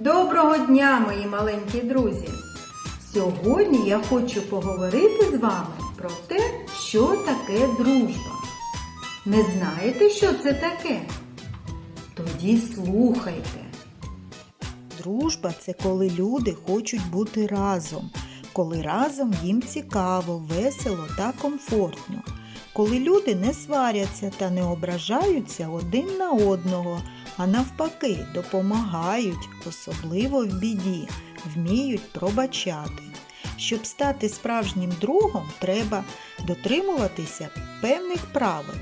Доброго дня, мої маленькі друзі! Сьогодні я хочу поговорити з вами про те, що таке дружба. Не знаєте, що це таке? Тоді слухайте. Дружба це коли люди хочуть бути разом, коли разом їм цікаво, весело та комфортно, коли люди не сваряться та не ображаються один на одного, а навпаки допомагають, особливо в біді, вміють пробачати. Щоб стати справжнім другом, треба дотримуватися певних правил.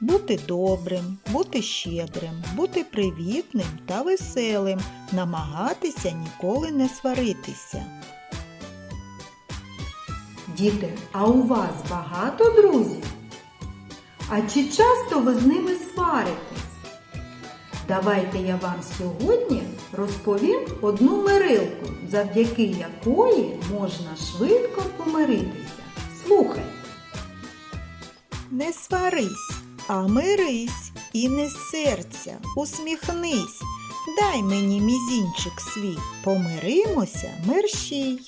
Бути добрим, бути щедрим, бути привітним та веселим, намагатися ніколи не сваритися. Діти, а у вас багато друзів? А чи часто ви з ними сваритесь? Давайте я вам сьогодні розповім одну мирилку, завдяки якої можна швидко помиритися. Слухай. Не сварись, а мирись і не серця, усміхнись. Дай мені мізінчик свій, помиримося мерщій.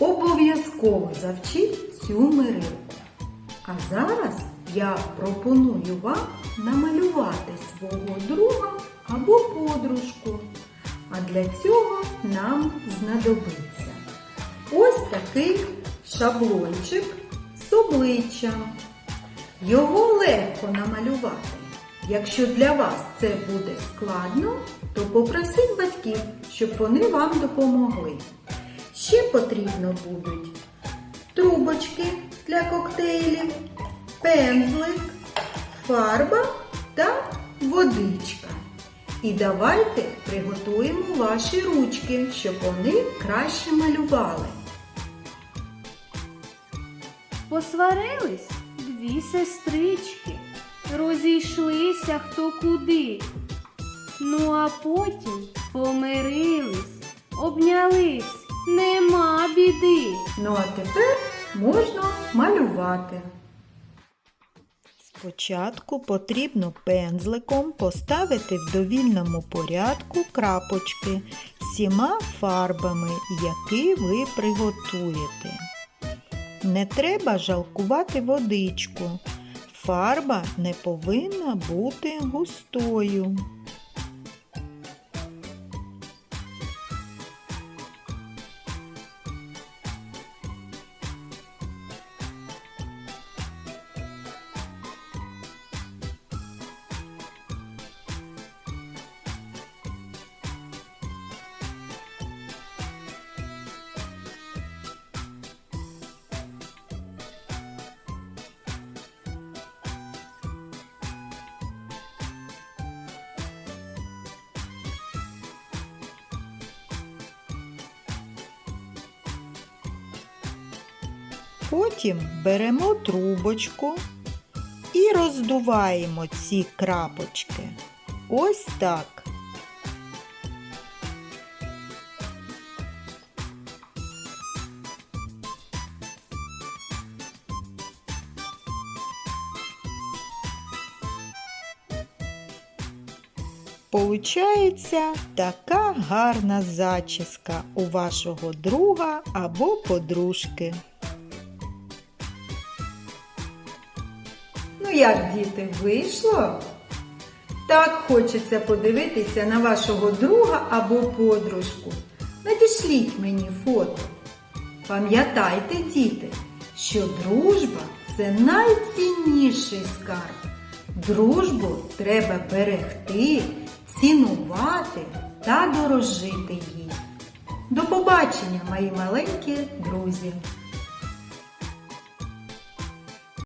Обов'язково завчіть цю мирилку. А зараз я пропоную вам намалювати свого друга або подружку. А для цього нам знадобиться ось такий шаблончик з обличчям. Його легко намалювати. Якщо для вас це буде складно, то попросіть батьків, щоб вони вам допомогли. Ще потрібно будуть трубочки для коктейлів, пензлик, фарба та водичка. І давайте приготуємо ваші ручки, щоб вони краще малювали. Посварились дві сестрички, розійшлися хто куди. Ну а потім помирились, обнялись, нема біди. Ну а тепер можна малювати. Спочатку потрібно пензликом поставити в довільному порядку крапочки всіма фарбами, які ви приготуєте. Не треба жалкувати водичку. Фарба не повинна бути густою. Потім беремо трубочку і роздуваємо ці крапочки. Ось так. Получається така гарна зачіска у вашого друга або подружки. Як, діти, вийшло? Так хочеться подивитися на вашого друга або подружку. Надішліть мені фото. Пам'ятайте, діти, що дружба це найцінніший скарб. Дружбу треба берегти, цінувати та дорожити їй. До побачення, мої маленькі друзі!